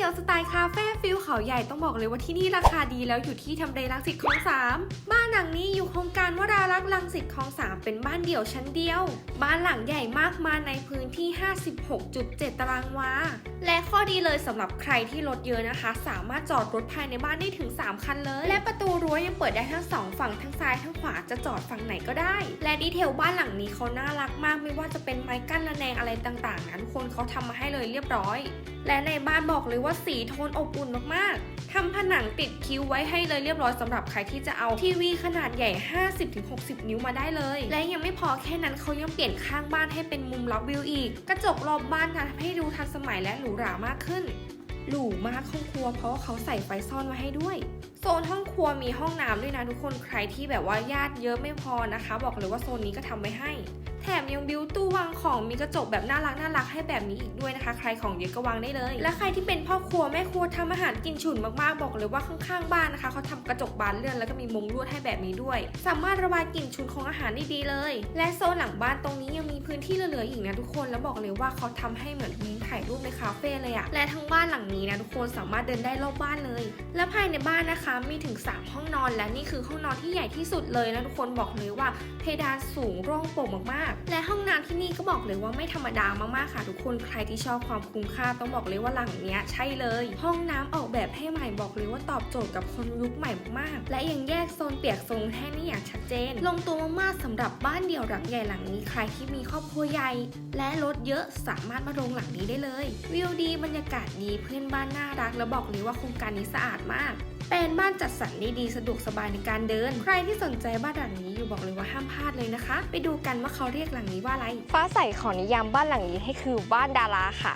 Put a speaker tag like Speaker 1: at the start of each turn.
Speaker 1: เดี่ยวสไตล์คาเฟ่ฟิลเขาใหญ่ต้องบอกเลยว่าที่นี่ราคาดีแล้วอยู่ที่ทำเลรังสิตคลองสามบ้านหลังนี้อยู่โครงการวรารักษ์รังสิตคลองสามเป็นบ้านเดี่ยวชั้นเดียว บ้านหลังใหญ่มากมาในพื้นที่ 56.7 ตารางวา และข้อดีเลยสำหรับใครที่รถเยอะนะคะ สามารถจอดรถภายในบ้านได้ถึง 3 คันเลย และประ ยังเปิดได้ทั้งสองฝั่งทั้งซ้ายทั้งขวาจะจอดฝั่งไหนก็ได้ และดีเทลบ้านหลังนี้เขาน่ารักมากไม่ว่าจะเป็นไม้กั้นระแนงอะไรต่างๆนะทุกคนเขาทำมาให้เลยเรียบร้อย และในบ้านบอกเลยว่าสีโทนอบอุ่นมากๆทำผนังติดคิ้วไว้ให้เลยเรียบร้อยสำหรับใครที่จะเอาทีวีขนาดใหญ่ 50-60 นิ้วมาได้เลย และยังไม่พอแค่นั้นเขายังเปลี่ยนข้างบ้านให้เป็นมุมรับวิวอีก กระจกรอบบ้านค่ะทำให้ดูทันสมัยและหรูหรามากขึ้น หรูมากห้องครัว เพราะว่าเขาใส่ไฟซ่อนไว้ให้ด้วย โซนห้องครัวมีห้องน้ำด้วยนะทุกคนใครที่แบบว่าญาติเยอะไม่พอนะคะ บอกเลยว่าโซนนี้ก็ทำไว้ให้ แถมยังบิวตู้วางของมีกระจกแบบน่ารักน่ารักให้แบบนี้อีกด้วยนะคะ ใครของเยอะก็วางได้เลย และใครที่เป็นพ่อครัวแม่ครัวทำอาหารกินฉุนมากๆบอกเลยว่าข้างๆบ้านนะคะเขาทำกระจกบานเลื่อนแล้วก็มีมุงลวดให้แบบนี้ด้วย สามารถระบายกลิ่นฉุนของอาหารได้ดีเลย และโซนหลังบ้านตรงนี้ยังมีพื้นที่เหลือๆอีกนะทุกคนแล้วบอกเลยว่าเขาทำให้เหมือนมุมถ่ายรูปในคาเฟ่เลยอะและทั้งบ้านหลังนี้นะทุกคนสามารถเดินได้รอบบ้านเลย และภายในบ้านนะคะมีถึง 3 ห้องนอนและนี่คือห้องนอนที่ใหญ่ที่สุดเลยนะทุกคนบอกเลยว่าเพดานสูงร่องโปร่งมากๆและห้องน้ำที่นี่ก็บอกเลยว่าไม่ธรรมดามากๆค่ะทุกคนใครที่ชอบความคุ้มค่าต้องบอกเลยว่าหลังเนี้ยใช่เลย ห้องน้ำออกแบบให้ใหม่บอกเลยว่าตอบโจทย์กับคนยุคใหม่มากๆและยังแยกโซนเปียกโซนแห้งนี่อย่างชัดเจน ลงตัวมากๆสำหรับบ้านเดี่ยวหลังใหญ่หลังนี้ใครที่มีครอบครัวใหญ่ และรถเยอะสามารถมาลงหลังนี้ได้เลย วิวดีบรรยากาศดีเพื่อนบ้านน่ารัก แล้วบอกเลยว่าโครงการนี้สะอาดมาก เป็นบ้านจัดสรรได้ดีสะดวกสบายในการเดิน ใครที่สนใจบ้านหลังนี้อยู่บอกเลยว่าห้ามพลาดเลยนะคะ ไปดูกันว่าเขาเรียกหลังนี้ว่าอะไร
Speaker 2: ฟ้าใสขอนิยามบ้านหลังนี้ให้คือบ้านดาราค่ะ